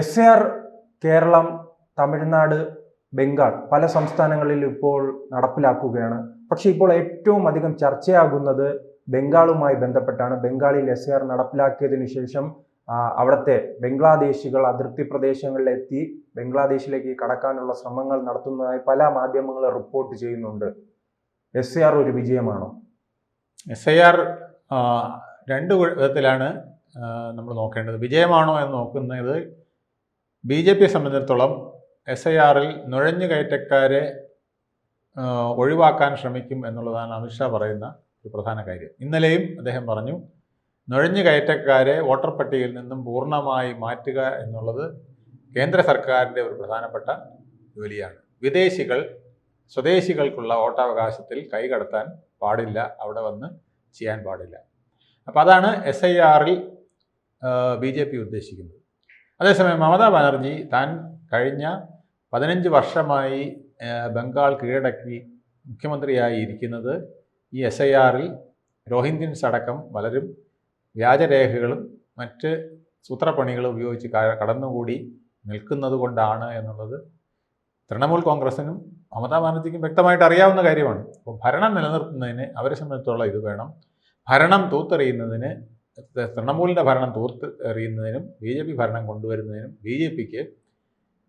S R Keralam Tamil Nadu Bengal പല സംസ്ഥാനങ്ങളിൽ ഇപ്പോൾ നടപ്പിലാക്കുകയാണ്. പക്ഷെ ഇപ്പോൾ ഏറ്റവും അധികം ചർച്ചയാകുന്നത് ബംഗാളുമായി ബന്ധപ്പെട്ടാണ്. ബംഗാളിൽ എസ് ആർ നടപ്പിലാക്കിയതിനു ശേഷം അവിടുത്തെ ബംഗ്ലാദേശികൾ അതിർത്തി പ്രദേശങ്ങളിലെത്തി ബംഗ്ലാദേശിലേക്ക് കടക്കാനുള്ള ശ്രമങ്ങൾ നടത്തുന്നതായി പല മാധ്യമങ്ങളും റിപ്പോർട്ട് ചെയ്യുന്നുണ്ട്. എസ് ആർ ഒരു വിജയമാണോ? എസ് ആർ രണ്ട് വിധത്തിലാണ് നമ്മൾ നോക്കേണ്ടത്. വിജയമാണോ എന്ന് നോക്കുന്നത് ബി ജെ പിയെ സംബന്ധിച്ചിടത്തോളം എസ് ഐ ആറിൽ നുഴഞ്ഞു കയറ്റക്കാരെ ഒഴിവാക്കാൻ ശ്രമിക്കും എന്നുള്ളതാണ് അമിത്ഷാ പറയുന്ന ഒരു പ്രധാന കാര്യം. ഇന്നലെയും അദ്ദേഹം പറഞ്ഞു നുഴഞ്ഞു കയറ്റക്കാരെ വോട്ടർ പട്ടികയിൽ നിന്നും പൂർണമായി മാറ്റുക എന്നുള്ളത് കേന്ദ്ര സർക്കാരിന്റെ ഒരു പ്രധാനപ്പെട്ട ജോലിയാണ്. വിദേശികൾ സ്വദേശികൾക്കുള്ള വോട്ടവകാശത്തിൽ കൈകടത്താൻ പാടില്ല അവിടെ വന്ന് ചെയ്യാൻ പാടില്ല. അപ്പോൾ അതാണ് എസ് ഐ ആറിൽ ബി ജെ പി ഉദ്ദേശിക്കുന്നത്. അതേസമയം മമതാ ബാനർജി താൻ കഴിഞ്ഞ പതിനഞ്ച് വർഷമായി ബംഗാൾ കീഴടക്കി മുഖ്യമന്ത്രിയായി ഇരിക്കുന്നത് ഈ എസ് ഐ ആറിൽ രോഹിന്ത്യൻസ് അടക്കം പലരും വ്യാജരേഖകളും മറ്റ് സൂത്രപ്പണികളും ഉപയോഗിച്ച് കടന്നുകൂടി നിൽക്കുന്നത് കൊണ്ടാണ് എന്നുള്ളത് തൃണമൂൽ കോൺഗ്രസിനും മമതാ ബാനർജിക്കും വ്യക്തമായിട്ട് അറിയാവുന്ന കാര്യമാണ്. അപ്പോൾ ഭരണം നിലനിർത്തുന്നതിന് അവരെ സംബന്ധിച്ചുള്ള ഇത് വേണം. ഭരണം തൂത്തെറിയുന്നതിന് തൃണമൂലിന്റെ ഭരണം തൂർത്ത് എറിയുന്നതിനും ബി ജെ പി ഭരണം കൊണ്ടുവരുന്നതിനും ബി ജെ പിക്ക്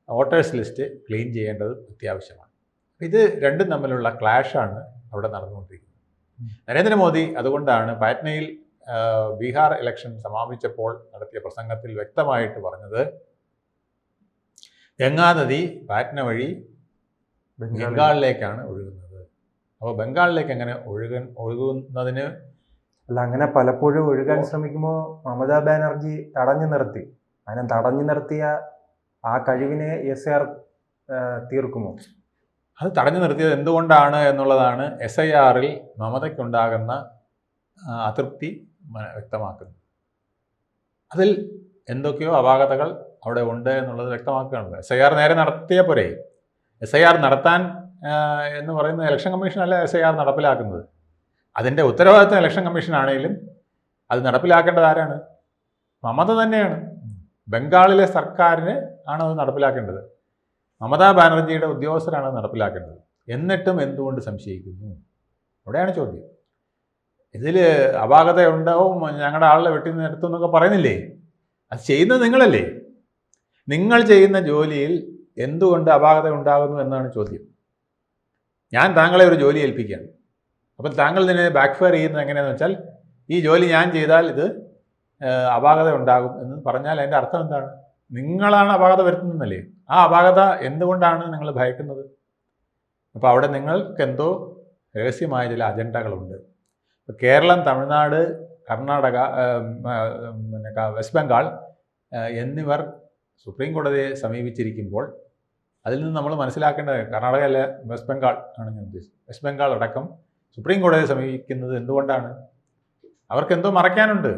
വോട്ടേഴ്സ് ലിസ്റ്റ് ക്ലീൻ ചെയ്യേണ്ടത് അത്യാവശ്യമാണ്. ഇത് രണ്ടും തമ്മിലുള്ള ക്ലാഷാണ് അവിടെ നടന്നുകൊണ്ടിരിക്കുന്നത്. നരേന്ദ്രമോദി അതുകൊണ്ടാണ് പാറ്റ്നയിൽ ബീഹാർ ഇലക്ഷൻ സമാപിച്ചപ്പോൾ നടത്തിയ പ്രസംഗത്തിൽ വ്യക്തമായിട്ട് പറഞ്ഞത് ഗംഗാനദി പാറ്റ്ന വഴി ബംഗാളിലേക്കാണ് ഒഴുകുന്നത്. അപ്പോൾ ബംഗാളിലേക്ക് എങ്ങനെ ഒഴുകൻ ഒഴുകുന്നതിന് അല്ല അങ്ങനെ പലപ്പോഴും ഒഴുകാൻ ശ്രമിക്കുമ്പോൾ മമതാ ബാനർജി തടഞ്ഞു നിർത്തി. അങ്ങനെ തടഞ്ഞു നിർത്തിയ ആ കഴിവിനെ എസ് ആർ തീർക്കുമോ? അത് തടഞ്ഞു നിർത്തിയത് എന്തുകൊണ്ടാണ് എന്നുള്ളതാണ് എസ് ഐ ആറിൽ മമതയ്ക്കുണ്ടാകുന്ന അതൃപ്തി വ്യക്തമാക്കുന്നു വ്യക്തമാക്കുന്നത്. അതിൽ എന്തൊക്കെയോ അപാകതകൾ അവിടെ ഉണ്ട് എന്നുള്ളത് വ്യക്തമാക്കുകയാണ് എസ് ഐ ആർ നേരെ നടത്തിയ പോരെ. എസ് ഐ ആർ നടത്താൻ എന്ന് പറയുന്ന ഇലക്ഷൻ കമ്മീഷനല്ല എസ് ഐ ആർ നടപ്പിലാക്കുന്നത്? അതിന്റെ ഉത്തരവാദിത്വം ഇലക്ഷൻ കമ്മീഷൻ ആണെങ്കിലും അത് നടപ്പിലാക്കേണ്ടത് ആരാണ്? മമത തന്നെയാണ്. ബംഗാളിലെ സർക്കാരിന് ആണ് അത് നടപ്പിലാക്കേണ്ടത്. മമതാ ബാനർജിയുടെ ഉദ്യോഗസ്ഥരാണ് നടപ്പിലാക്കേണ്ടത്. എന്നിട്ടും എന്തുകൊണ്ട് സംശയിക്കുന്നു? അവിടെയാണ് ചോദ്യം. ഇതിൽ അപാകത ഉണ്ടാവും ഞങ്ങളുടെ ആളെ വെട്ടി നിർത്തും എന്നൊക്കെ പറയുന്നില്ലേ? അത് ചെയ്യുന്നത് നിങ്ങളല്ലേ? നിങ്ങൾ ചെയ്യുന്ന ജോലിയിൽ എന്തുകൊണ്ട് അപാകത ഉണ്ടാകുന്നു എന്നാണ് ചോദ്യം. ഞാൻ താങ്കളെ ഒരു ജോലി ഏൽപ്പിക്കുകയാണ്. അപ്പം താങ്കൾ ഇതിനെ ബാക്ക് ഫയർ ചെയ്യുന്നത് എങ്ങനെയാണെന്ന് വെച്ചാൽ ഈ ജോലി ഞാൻ ചെയ്താൽ ഇത് അപാകത ഉണ്ടാകും എന്ന് പറഞ്ഞാൽ അതിന്റെ അർത്ഥം എന്താണ്? നിങ്ങളാണ് അപാകത വരുത്തുന്നതല്ലേ? ആ അപാകത എന്തുകൊണ്ടാണ് നിങ്ങൾ ഭയക്കുന്നത്? അപ്പോൾ അവിടെ നിങ്ങൾക്ക് എന്തോ രഹസ്യമായ ചില അജണ്ടകളുണ്ട്. കേരളം തമിഴ്നാട് കർണാടക പിന്നെ വെസ്റ്റ് ബംഗാൾ എന്നിവർ സുപ്രീം കോടതിയെ സമീപിച്ചിരിക്കുമ്പോൾ അതിൽ നിന്ന് നമ്മൾ മനസ്സിലാക്കേണ്ടത് കർണാടക അല്ല വെസ്റ്റ് ബംഗാൾ ആണ് ഞാൻ ഉദ്ദേശിച്ചത്. വെസ്റ്റ് ബംഗാൾ അടക്കം സുപ്രീം കോടതിയെ സമീപിക്കുന്നത് എന്തുകൊണ്ടാണ്? അവർക്ക് എന്തോ മറയ്ക്കാനുണ്ട്.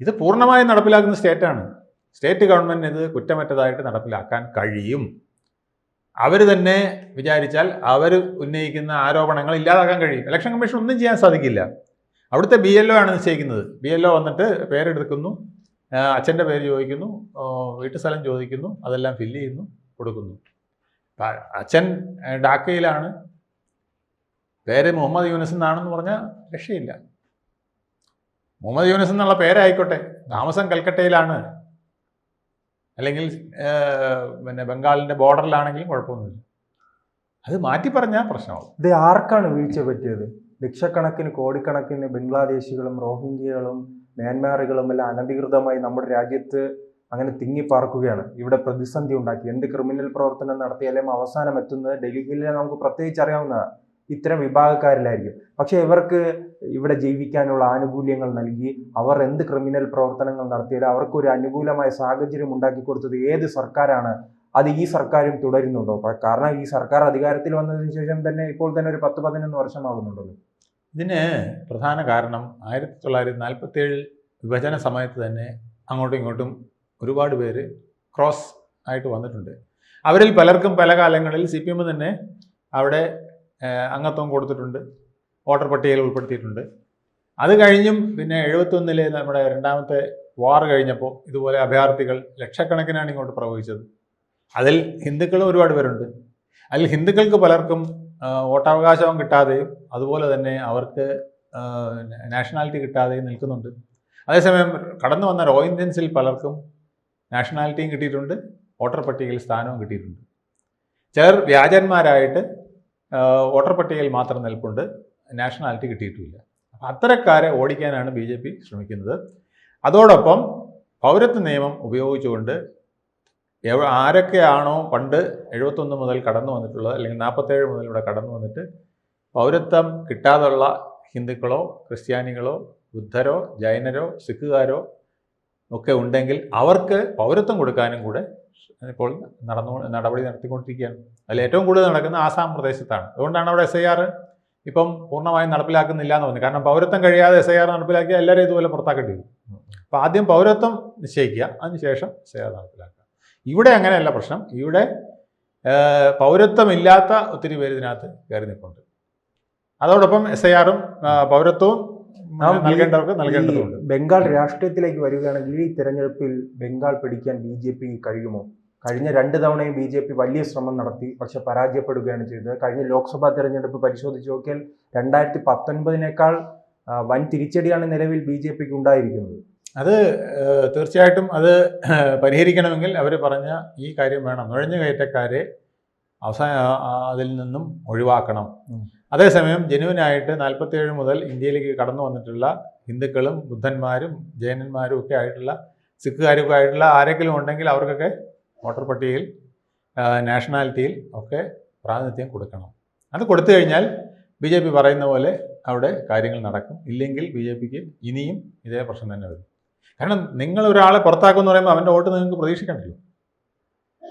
ഇത് പൂർണമായും നടപ്പിലാക്കുന്ന സ്റ്റേറ്റാണ്. സ്റ്റേറ്റ് ഗവൺമെന്റ് ഇത് കുറ്റമറ്റതായിട്ട് നടപ്പിലാക്കാൻ കഴിയും. അവർ തന്നെ വിചാരിച്ചാൽ അവർ ഉന്നയിക്കുന്ന ആരോപണങ്ങൾ ഇല്ലാതാക്കാൻ കഴിയും. ഇലക്ഷൻ കമ്മീഷൻ ഒന്നും ചെയ്യാൻ സാധിക്കില്ല. അവിടുത്തെ ബി എൽ ഒ ആണ് നിശ്ചയിക്കുന്നത്. ബി എൽ ഒ വന്നിട്ട് പേരെടുക്കുന്നു. അച്ഛന്റെ പേര് ചോദിക്കുന്നു. വീട്ടു സ്ഥലം ചോദിക്കുന്നു. അതെല്ലാം ഫില്ല് ചെയ്യുന്നു കൊടുക്കുന്നു. അച്ഛൻ ഡാക്കയിലാണ്. പേര് മുഹമ്മദ് യൂനസ് എന്നാണെന്ന് പറഞ്ഞാൽ രക്ഷയില്ല. മുഹമ്മദ് യൂനസ് എന്നുള്ള പേരായിക്കോട്ടെ. താമസം കൽക്കട്ടയിലാണ്. അല്ലെങ്കിൽ പിന്നെ ബംഗാളിന്റെ ബോർഡറിലാണെങ്കിലും കുഴപ്പമൊന്നുമില്ല. അത് മാറ്റി പറഞ്ഞാൽ പ്രശ്നമാവും. ഇത് ആർക്കാണ് വീഴ്ച പറ്റിയത്? ലക്ഷക്കണക്കിന് കോടിക്കണക്കിന് ബംഗ്ലാദേശികളും റോഹിംഗ്യകളും മ്യാൻമാറുകളും എല്ലാം അനധികൃതമായി നമ്മുടെ രാജ്യത്ത് അങ്ങനെ തിങ്ങിപ്പാർക്കുകയാണ്. ഇവിടെ പ്രതിസന്ധി ഉണ്ടാക്കി. എന്ത് ക്രിമിനൽ പ്രവർത്തനം നടത്തിയാലും അവസാനം എത്തുന്നത് ഡൽഹിയിലെ നമുക്ക് പ്രത്യേകിച്ച് അറിയാവുന്നതാണ്. ഇത്തരം വിഭാഗക്കാരിലായിരിക്കും. പക്ഷെ ഇവർക്ക് ഇവിടെ ജീവിക്കാനുള്ള ആനുകൂല്യങ്ങൾ നൽകി അവർ എന്ത് ക്രിമിനൽ പ്രവർത്തനങ്ങൾ നടത്തിയാലും അവർക്ക് ഒരു അനുകൂലമായ സാഹചര്യം ഉണ്ടാക്കി കൊടുത്തത് ഏത് സർക്കാരാണ് അത് ഈ സർക്കാരും തുടരുന്നുണ്ടോ? കാരണം ഈ സർക്കാർ അധികാരത്തിൽ വന്നതിന് ശേഷം തന്നെ ഇപ്പോൾ തന്നെ ഒരു പത്ത് പതിനൊന്ന് വർഷമാകുന്നുണ്ടല്ലോ. ഇതിന് പ്രധാന കാരണം ആയിരത്തി തൊള്ളായിരത്തി നാൽപ്പത്തി നാൽപ്പത്തേഴ് വിഭജന സമയത്ത് തന്നെ അങ്ങോട്ടും ഇങ്ങോട്ടും ഒരുപാട് പേര് ക്രോസ് ആയിട്ട് വന്നിട്ടുണ്ട്. അവരിൽ പലർക്കും പല കാലങ്ങളിൽ സി പി എം തന്നെ അവിടെ അംഗത്വം കൊടുത്തിട്ടുണ്ട്. വോട്ടർ പട്ടികയിൽ ഉൾപ്പെടുത്തിയിട്ടുണ്ട്. അത് കഴിഞ്ഞും പിന്നെ എഴുപത്തൊന്നിലെ നമ്മുടെ രണ്ടാമത്തെ വാർ കഴിഞ്ഞപ്പോൾ ഇതുപോലെ അഭയാർത്ഥികൾ ലക്ഷക്കണക്കിനാണ് ഇങ്ങോട്ട് പ്രവഹിച്ചത്. അതിൽ ഹിന്ദുക്കളും ഒരുപാട് പേരുണ്ട്. അതിൽ ഹിന്ദുക്കൾക്ക് പലർക്കും വോട്ടവകാശവും കിട്ടാതെയും അതുപോലെ തന്നെ അവർക്ക് നാഷണാലിറ്റി കിട്ടാതെയും നിൽക്കുന്നുണ്ട്. അതേസമയം കടന്നു വന്ന റോഹിന്ത്യൻസിൽ പലർക്കും നാഷണാലിറ്റിയും കിട്ടിയിട്ടുണ്ട് വോട്ടർ പട്ടികയിൽ സ്ഥാനവും കിട്ടിയിട്ടുണ്ട്. ചിലർ വ്യാജന്മാരായിട്ട് വോട്ടർ പട്ടികയിൽ മാത്രം നിൽപ്പുണ്ട്. നാഷണാലിറ്റി കിട്ടിയിട്ടില്ല. അപ്പം അത്തരക്കാരെ ഓടിക്കാനാണ് ബി ജെ പി ശ്രമിക്കുന്നത്. അതോടൊപ്പം പൗരത്വ നിയമം ഉപയോഗിച്ചുകൊണ്ട് എവ- ആരൊക്കെയാണോ പണ്ട് എഴുപത്തൊന്ന് മുതൽ കടന്നു വന്നിട്ടുള്ളത് അല്ലെങ്കിൽ നാൽപ്പത്തേഴ് മുതൽ ഇവിടെ കടന്നു വന്നിട്ട് പൗരത്വം കിട്ടാതുള്ള ഹിന്ദുക്കളോ ക്രിസ്ത്യാനികളോ ബുദ്ധരോ ജൈനരോ സിഖുകാരോ ഒക്കെ ഉണ്ടെങ്കിൽ അവർക്ക് പൗരത്വം കൊടുക്കാനും കൂടെ ഇപ്പോൾ നടന്നു നടപടി നടത്തിക്കൊണ്ടിരിക്കുകയാണ്. അതിൽ ഏറ്റവും കൂടുതൽ നടക്കുന്ന ആസാം പ്രദേശത്താണ്. അതുകൊണ്ടാണ് അവിടെ എസ് ഐ ആർ ഇപ്പം പൂർണമായും നടപ്പിലാക്കുന്നില്ല എന്ന് പറഞ്ഞു കാരണം പൗരത്വം കഴിയാതെ എസ് ഐ ആർ നടപ്പിലാക്കിയാൽ എല്ലാവരും ഇതുപോലെ പുറത്താക്കേണ്ടി വരും. അപ്പോൾ ആദ്യം പൗരത്വം നിശ്ചയിക്കുക അതിനുശേഷം എസ് ഐ ആർ നടപ്പിലാക്കുക. ഇവിടെ അങ്ങനെയല്ല പ്രശ്നം. ഇവിടെ പൗരത്വമില്ലാത്ത ഒത്തിരി പേര് ഇതിനകത്ത് കയറി നിൽപ്പുണ്ട്. അതോടൊപ്പം എസ് ഐ ആറും പൗരത്വവും നൽകേണ്ടവർക്ക് ഈ നൽകേണ്ടതുണ്ട്. ബംഗാൾ രാഷ്ട്രീയത്തിലേക്ക് വരികയാണെങ്കിൽ ഈ തെരഞ്ഞെടുപ്പിൽ ബംഗാൾ പിടിക്കാൻ ബി ജെ പി കഴിയുമോ? കഴിഞ്ഞ രണ്ട് തവണയും ബി ജെ പി വലിയ ശ്രമം നടത്തി പക്ഷെ പരാജയപ്പെടുകയാണ് ചെയ്തത്. കഴിഞ്ഞ ലോക്സഭാ തെരഞ്ഞെടുപ്പ് പരിശോധിച്ച് നോക്കിയാൽ രണ്ടായിരത്തി പത്തൊൻപതിനേക്കാൾ വൻ തിരിച്ചടിയാണ് നിലവിൽ ബി ജെ പിക്ക് ഉണ്ടായിരിക്കുന്നത്. അത് തീർച്ചയായിട്ടും അത് പരിഹരിക്കണമെങ്കിൽ അവർ പറഞ്ഞ ഈ കാര്യം വേണം. നുഴഞ്ഞു കയറ്റക്കാരെ അവസാന അതിൽ നിന്നും ഒഴിവാക്കണം. അതേസമയം ജനുവിനായിട്ട് നാൽപ്പത്തിയേഴ് മുതൽ ഇന്ത്യയിലേക്ക് കടന്നു വന്നിട്ടുള്ള ഹിന്ദുക്കളും ബുദ്ധന്മാരും ജൈനന്മാരും ഒക്കെ ആയിട്ടുള്ള സിഖുകാരൊക്കെ ആയിട്ടുള്ള ആരെങ്കിലും ഉണ്ടെങ്കിൽ അവർക്കൊക്കെ വോട്ടർ പട്ടികയിൽ നാഷണാലിറ്റിയിൽ ഒക്കെ പ്രാതിനിധ്യം കൊടുക്കണം. അത് കൊടുത്തു കഴിഞ്ഞാൽ ബി ജെ പി പറയുന്ന പോലെ അവിടെ കാര്യങ്ങൾ നടക്കും. ഇല്ലെങ്കിൽ ബി ജെ പിക്ക് ഇനിയും ഇതേ പ്രശ്നം തന്നെ വരും. കാരണം നിങ്ങൾ ഒരാളെ പുറത്താക്കുമെന്ന് പറയുമ്പോൾ അവന്റെ വോട്ട് നിങ്ങൾക്ക് പ്രതീക്ഷിക്കണ്ടല്ലോ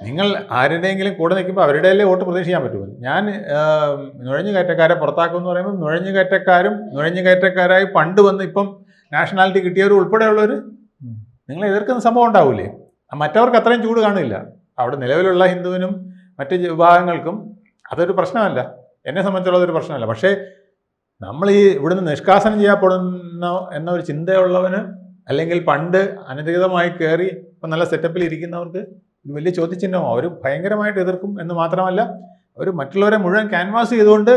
നിങ്ങൾ ആരുടെയെങ്കിലും കൂടെ നിൽക്കുമ്പോൾ അവരുടെ അല്ലേ വോട്ട് പ്രതീക്ഷിക്കാൻ പറ്റുമോ ഞാൻ നുഴഞ്ഞു നുഴഞ്ഞുകയറ്റക്കാരെ പുറത്താക്കുമെന്ന് പറയുമ്പോൾ നുഴഞ്ഞുകയറ്റക്കാരും നുഴഞ്ഞുകയറ്റക്കാരായി പണ്ട് വന്ന് ഇപ്പം നാഷണാലിറ്റി കിട്ടിയവർ ഉൾപ്പെടെയുള്ളവർ നിങ്ങൾ എതിർക്കുന്ന സംഭവം ഉണ്ടാവില്ലേ മറ്റവർക്ക് അത്രയും ചൂട് കാണില്ല. അവിടെ നിലവിലുള്ള ഹിന്ദുവിനും മറ്റ് വിഭാഗങ്ങൾക്കും അതൊരു പ്രശ്നമല്ല. എന്നെ സംബന്ധിച്ചുള്ള ഒരു പ്രശ്നമല്ല. പക്ഷേ നമ്മൾ ഈ ഇവിടുന്ന് നിഷ്കാസനം ചെയ്യപ്പെടുന്ന എന്ന ഒരു ചിന്തയുള്ളവന് അല്ലെങ്കിൽ പണ്ട് അനധികൃതമായി കയറി ഇപ്പം നല്ല സെറ്റപ്പിൽ ഇരിക്കുന്നവർക്ക് വലിയ ചോദ്യചിഹ്നമോ? അവർ ഭയങ്കരമായിട്ട് എതിർക്കും എന്ന് മാത്രമല്ല അവർ മറ്റുള്ളവരെ മുഴുവൻ ക്യാൻവാസ് ചെയ്തുകൊണ്ട്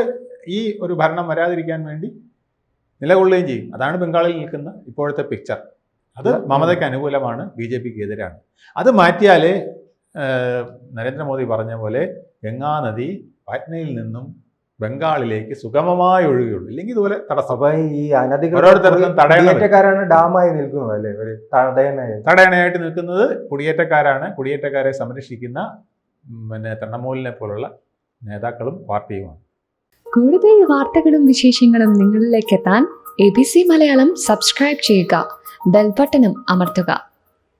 ഈ ഒരു ഭരണം വരാതിരിക്കാൻ വേണ്ടി നിലകൊള്ളുകയും ചെയ്യും. അതാണ് ബംഗാളിൽ നിൽക്കുന്ന ഇപ്പോഴത്തെ പിക്ചർ അത് മമതയ്ക്ക് അനുകൂലമാണ് ബി ജെ പിക്ക് എതിരാണ്. അത് മാറ്റിയാൽ നരേന്ദ്രമോദി പറഞ്ഞ പോലെ ഗംഗാനദി പാറ്റ്നയിൽ നിന്നും ബംഗാളിലേക്ക് സുഗമമായി ഒഴുകുകയുള്ളൂ ഇല്ലെങ്കിൽ ഇതുപോലെ തടസ്സം. കുടിയേറ്റക്കാരാണ് ഡാമായി നിൽക്കുന്നത് അല്ലേ? ഒരു തടയണയായിട്ട് നിൽക്കുന്നത് കുടിയേറ്റക്കാരാണ്. കുടിയേറ്റക്കാരെ സംരക്ഷിക്കുന്ന പിന്നെ തൃണമൂലിനെ പോലുള്ള നേതാക്കളും പാർട്ടിയുമാണ്. കൂടുതൽ വാർത്തകളും വിശേഷങ്ങളും നിങ്ങളിലേക്ക് എത്താൻ A B C Malayalam subscribe ചെയ്യുക. ബെൽബട്ടനും അമർത്തുക.